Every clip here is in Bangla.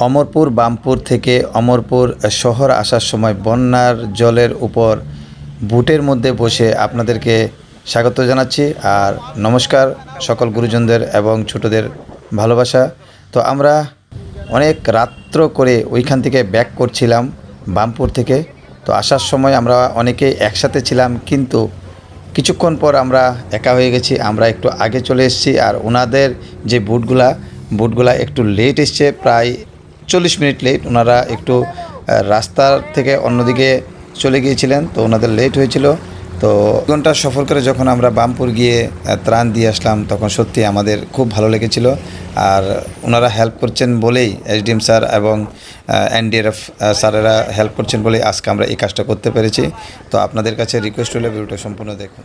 অমরপুর বামপুর থেকে অমরপুর শহর আসার সময় বন্যার জলের উপর বুটের মধ্যে বসে আপনাদেরকে স্বাগত জানাচ্ছি আর নমস্কার সকল গুরুজনদের এবং ছোটদের ভালোবাসা। তো আমরা অনেক রাত্র করে ওইখান থেকে ব্যাক করছিলাম। বামপুর থেকে। তো আসার সময় আমরা অনেকে একসাথে ছিলাম, কিন্তু কিছুক্ষণ পর আমরা একা হয়ে গেছি, আমরা একটু আগে চলে এসেছি আর ওনাদের যে বুটগুলা বুটগুলা একটু লেট এসছে, প্রায় চল্লিশ মিনিট লেট ওনারা একটু রাস্তার থেকে অন্যদিকে চলে গিয়েছিলেন, তো ওনাদের লেট হয়েছিল। তো ঘণ্টা সফর করে যখন আমরা বামপুর গিয়ে ত্রাণ দিয়ে আসলাম তখন সত্যি আমাদের খুব ভালো লেগেছিল আর ওনারা হেল্প করছেন বলেই এসডিএম স্যার এবং এনডিআরএফ স্যারেরা হেল্প করছেন বলেই আজকে আমরা এই কাজটা করতে পেরেছি তো আপনাদের কাছে রিকোয়েস্ট হলে ভিডিওটা সম্পূর্ণ দেখুন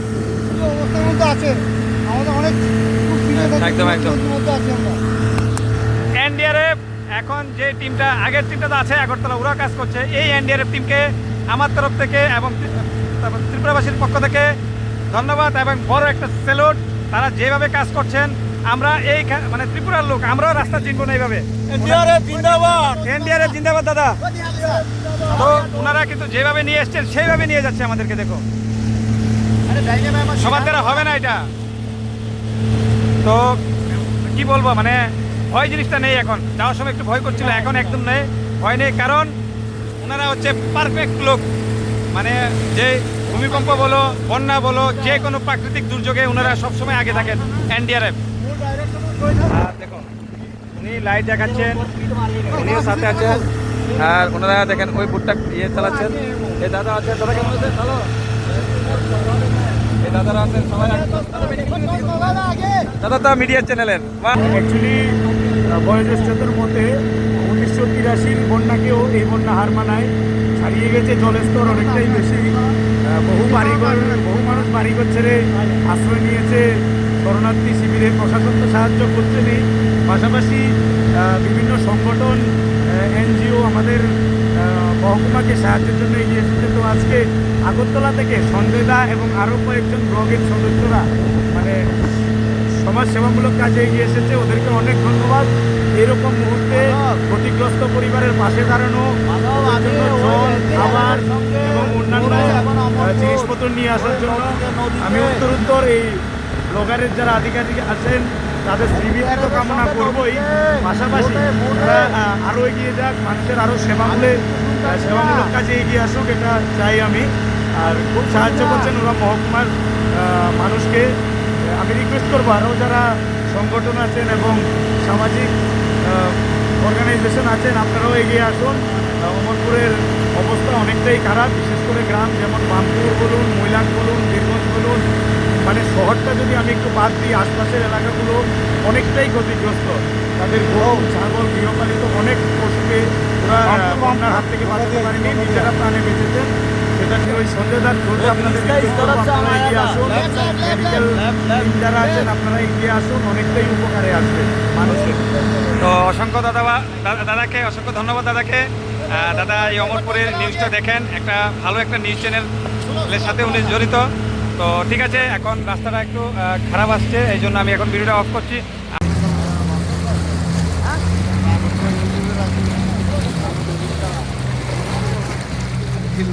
অবস্থার মধ্যে আছে। আমাদের অনেক একদম, একদম। এনডিআরএফ এখন যে টিমটা আগের টিমটা তো আছে আগরতলা ওরা কাজ করছে। এই এনডিআরএফ টিমকে আমার তরফ থেকে এবং তারপর ত্রিপুরাবাসীর পক্ষ থেকে ধন্যবাদ এবং বড় একটা সেলুট তারা যেভাবে কাজ করছেন আমরা এই খা- মানে ত্রিপুরার লোক আমরাও রাস্তা চিনবো না এইভাবে। এনডিআরএফ জিন্দাবাদ। এনডিআরএফ জিন্দাবাদ দাদা। তো ওনারা কিন্তু যেভাবে নিয়ে এসছেন সেইভাবে নিয়ে যাচ্ছে আমাদেরকে দেখো। সবার দ্বারা হবে না এটা। তো কি বলব মানে ভয় জিনিসটা নেই এখন। যাওয়ার সময় একটু ভয় করছিল এখন একদম নেই। ভয় নেই কারণ ওনারা হচ্ছে পারফেক্ট লোক। মানে যে ভূমিকম্প বলো বন্যা বলো যে কোনো প্রাকৃতিক দুর্যোগে ওনারা সবসময় আগে থাকেন এনডিআরএফ। আর দেখো উনি লাইট দেখাচ্ছেন উনিও সাথে আছেন। আর ওনারা দেখেন ওই বুটটা ইয়ে চালাচ্ছেন। এই দাদা আছে দাদা কেমন আছেন ভালো দাদারা দাদা, তো মিডিয়া চ্যানেলের অ্যাকচুয়ালি বয়োজ্যেষ্ঠদের মতে উনিশশো তিরাশির বন্যাকেও এই বন্যা হার মানায়। ছাড়িয়ে গেছে জলস্তর অনেকটাই বেশি। বহু বাড়িঘর, বহু মানুষ বাড়িঘর ছেড়ে আশ্রয় নিয়েছে। শরণার্থী শিবিরে প্রশাসন তো সাহায্য করছেনই। পাশাপাশি বিভিন্ন সংগঠন এনজিও আমাদের মহকুমাকে সাহায্যের জন্য এগিয়ে এসেছে। তো আজকে আগরতলা থেকে সঞ্জয় দা এবং আরও কয়েকজন ব্লগের সদস্যরা মানে সমাজ সেবামূলক কাজে এগিয়ে এসেছে। ওদেরকে অনেক ধন্যবাদ। এরকম মুহূর্তে ক্ষতিগ্রস্ত পরিবারের পাশে দাঁড়ানো জল খাবার এবং অন্যান্য জিনিসপত্র নিয়ে আসার জন্য আমি উত্তর উত্তর এই ব্লগারের যারা আধিকারিক আছেন তাদের শ্রীবৃদ্ধ কামনা করবই পাশাপাশি আরও এগিয়ে যাক মানুষের আরও সেবা আহ, সেবামূলক কাজে এগিয়ে আসুক এটা চাই আমি। আর খুব সাহায্য করছেন ওরা মহকুমার মানুষকে। আমি রিকোয়েস্ট করব আরও যারা সংগঠন আছেন এবং সামাজিক অর্গানাইজেশন আছেন আপনারাও এগিয়ে আসুন। অমরপুরের অবস্থা অনেকটাই খারাপ বিশেষ করে গ্রাম যেমন বামপুর বলুন মৈলাক বলুন বীরগঞ্জ বলুন। মানে শহরটা যদি আমি একটু বাদ দিই আশপাশের এলাকাগুলো অনেকটাই ক্ষতিগ্রস্ত। তাদের গরু ছাগল গৃহপালিত অনেক পশুকে বন্যার হাত থেকে বাঁচাতে পারেনি নিজেরা প্রাণে বেঁচেছেন সেটা ওই সন্ধ্যেদার ধরে আপনাদের request আপনারা এগিয়ে আসুন। মেডিকেল যারা আছেন আপনারা এগিয়ে আসুন অনেকটাই উপকারে আসবে মানুষের। তো অসংখ্য দাদা দাদা- দাদাকে অসংখ্য ধন্যবাদ দাদাকে। দাদা এই অমরপুরের নিউজটা দেখেন। একটা ভালো একটা নিউজ চ্যানেলের সাথে উনি জড়িত। তো ঠিক আছে এখন রাস্তাটা একটু আহ, খারাপ আসছে এই জন্য আমি এখন ভিডিওটা অফ করছি। তো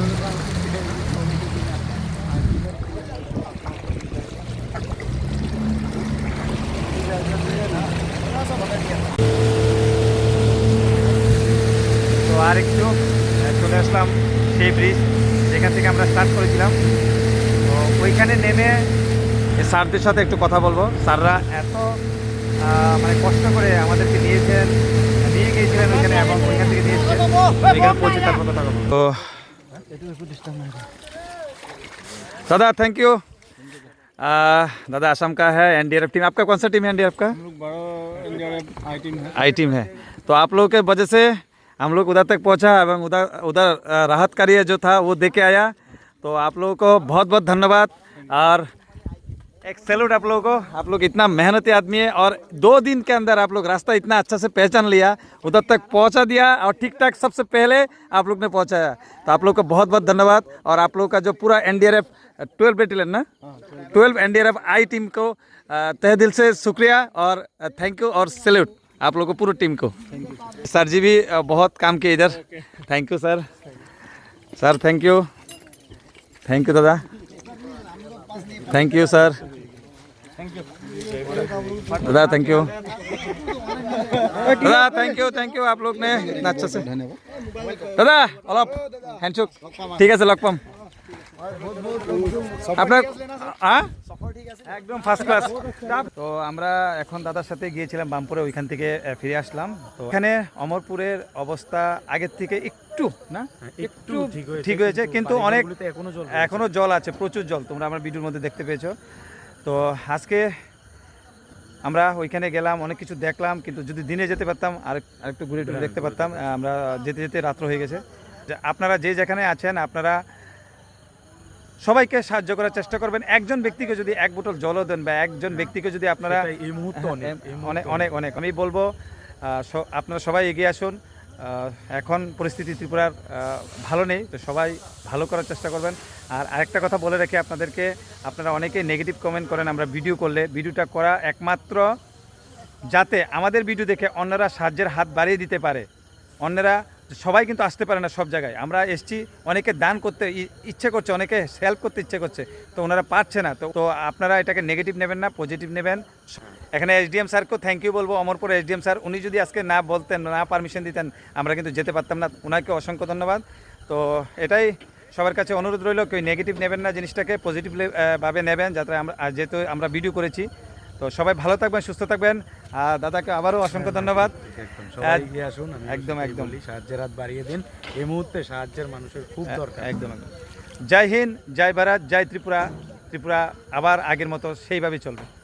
আর একটু চলে আসলাম সেই ব্রিজ যেখান থেকে আমরা স্টার্ট করেছিলাম। তো ওইখানে নেমে স্যারদের সাথে একটু কথা বলব। স্যাররা এত মানে কষ্ট করে আমাদেরকে নিয়েছেন নিয়ে গিয়েছিলেন ওইখানে এবং ওইখান থেকে নিয়েছিলেন ওইখানে পৌঁছে তারপর কথা বলব। তো दादा थैंक यू दादा असम का है एनडीआरएफ टीम आपका कौन सा टीम है एनडीआरएफ का? एफ़ का आई टीम है। आई टीम है। तो आप लोगों के वजह से हम लोग उधर तक पहुँचा एवं उधर उधर राहत कार्य जो था वो दे के आया। तो आप लोगों को बहुत बहुत धन्यवाद। और एक सैल्यूट आप लोगों को। आप लोग इतना मेहनती आदमी है और दो दिन के अंदर आप लोग रास्ता इतना अच्छा से पहचान लिया उधर तक पहुँचा दिया और ठीक ठाक सबसे पहले आप लोग ने पहुँचाया। तो आप लोग का बहुत बहुत धन्यवाद और आप लोग का जो पूरा N D R F twelve battalion ना? Twelve N D R F आई टीम को तह दिल से शुक्रिया और थैंक यू और सैल्यूट आप लोग को पूरी टीम को। सर जी भी बहुत काम किए इधर। Thank you sir sir thank you thank you दादा। थैंक यू सर दादा थैंक यू दादा थैंक यू थैंक यू आप लोग ने इतना अच्छा से দাদা অলপ হ্যান্ডচুক ঠিক আছে লগ পাম আপনার আ? একদম ফার্স্ট ক্লাস তো আমরা এখন দাদার সাথে গিয়েছিলাম বামপুরে ওইখান থেকে আহ, ফিরে আসলাম তো এখানে অমরপুরের অবস্থা আগের থেকে একটু না একটু ঠিক হয়েছে কিন্তু অনেক এখনো জল এখনো জল আছে প্রচুর জল তোমরা আমার ভিডিওর মধ্যে দেখতে পেয়েছো তো আজকে আমরা ওইখানে গেলাম অনেক কিছু দেখলাম কিন্তু যদি দিনে যেতে পারতাম আর আরেকটু ঘুরে টুরে দেখতে পারতাম আমরা যেতে যেতে রাত্র হয়ে গেছে। যে আপনারা যে যেখানে আছেন আপনারা সবাইকে সাহায্য করার চেষ্টা করবেন। একজন ব্যক্তিকে যদি এক বোতল জলও দেন বা একজন ব্যক্তিকে যদি আপনারা এই মুহূর্তে অনেক, অনেক অনেক অনেক। আমি বলব আপনারা সবাই এগিয়ে আসুন। এখন পরিস্থিতি ত্রিপুরার ভালো নেই, তো সবাই ভালো করার চেষ্টা করবেন। আর আরেকটা কথা বলে রাখি আপনাদেরকে, আপনারা অনেকেই নেগেটিভ কমেন্ট করেন, আমরা ভিডিও করলে। ভিডিওটা করা একমাত্র যাতে আমাদের ভিডিও দেখে অন্যরা সাহায্যের হাত বাড়িয়ে দিতে পারে। অন্যরা সবাই কিন্তু আসতে পারে না সব জায়গায়। আমরা এসছি, অনেকে দান করতে ইচ্ছে করছে, অনেকে হেল্প করতে ইচ্ছে করছে, তো ওনারা পারছে না। তো তো আপনারা এটাকে নেগেটিভ নেবেন না পজিটিভ নেবেন। এখানে এসডিএম স্যারকেও থ্যাংক ইউ বলব, অমরপুর এসডিএম স্যার উনি যদি আজকে না বলতেন, না পারমিশন দিতেন, আমরা কিন্তু যেতে পারতাম না। ওনাকে অসংখ্য ধন্যবাদ। তো এটাই সবার কাছে অনুরোধ রইল, কেউ নেগেটিভ নেবেন না জিনিসটাকে পজিটিভ ভাবে নেবেন, যাতে আমরা, যেহেতু আমরা ভিডিও করেছি। তো সবাই ভালো থাকবেন সুস্থ থাকবেন। আর দাদাকে আবারও অসংখ্য ধন্যবাদ। এক- এগিয়ে আসুন একদম, একদম। সাহায্যের হাত বাড়িয়ে দিন। এই মুহূর্তে সাহায্যের মানুষের খুব দরকার। একদম একদম। জয় হিন্দ জয় ভারত জয় ত্রিপুরা। ত্রিপুরা আবার আগের মতো সেইভাবে চলবে।